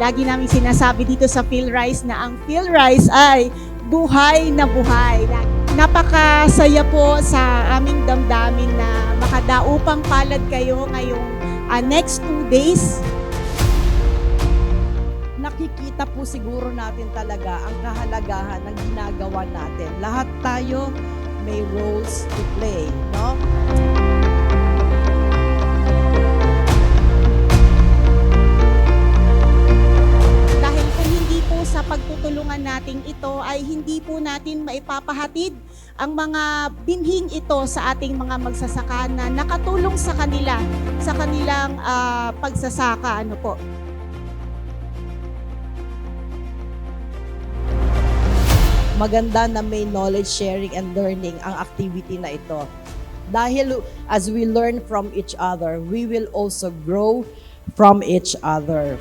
lagi namin sinasabi dito sa PhilRise na ang PhilRise ay buhay na buhay. Napakasaya po sa aming damdamin na makadaupang palad kayo ngayong ah, next two days nakikita po siguro natin talaga ang kahalagahan ng ginagawa natin. Lahat tayo may roles to play, no? Hindi po natin maipapahatid ang mga binhing ito sa ating mga magsasaka na nakatulong sa kanila sa kanilang ah, pagsasaka ano po Maganda na may knowledge sharing and learning ang activity na ito. Dahil as we learn from each other, we will also grow from each other.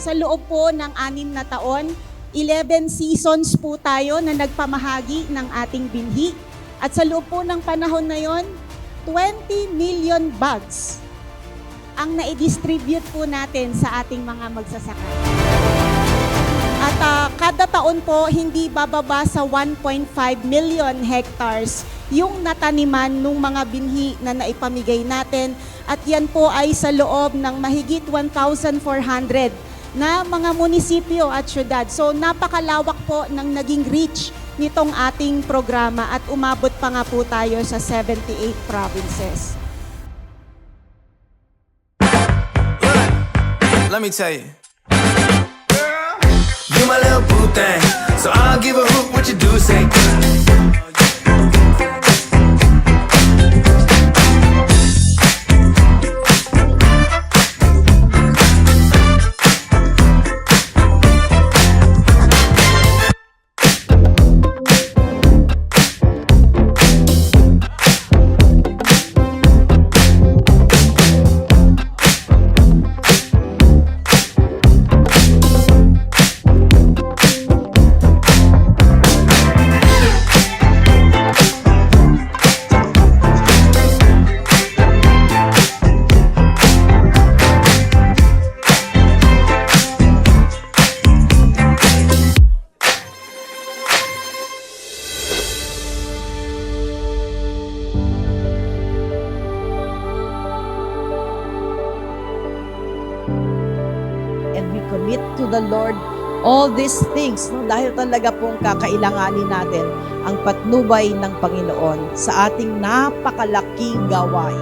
Sa loob po ng anim na taon, 11 seasons po tayo na nagpamahagi ng ating binhi. At sa loob po ng panahon na yon, 20 million bags ang nai-distribute po natin sa ating mga magsasaka. At ah, kada taon po, hindi bababa sa 1.5 million hectares yung nataniman ng mga binhi na naipamigay natin. At yan po ay sa loob ng mahigit 1,400 na mga munisipyo at syudad. So napakalawak po ng naging reach nitong ating programa at umabot pa nga po tayo sa 78 provinces. Let me tell you. You my little boo thing. So I'll give a hoot what you do say. Commit to the Lord all these things no? dahil talaga pong kakailanganin natin ang patnubay ng Panginoon sa ating napakalaking gawain.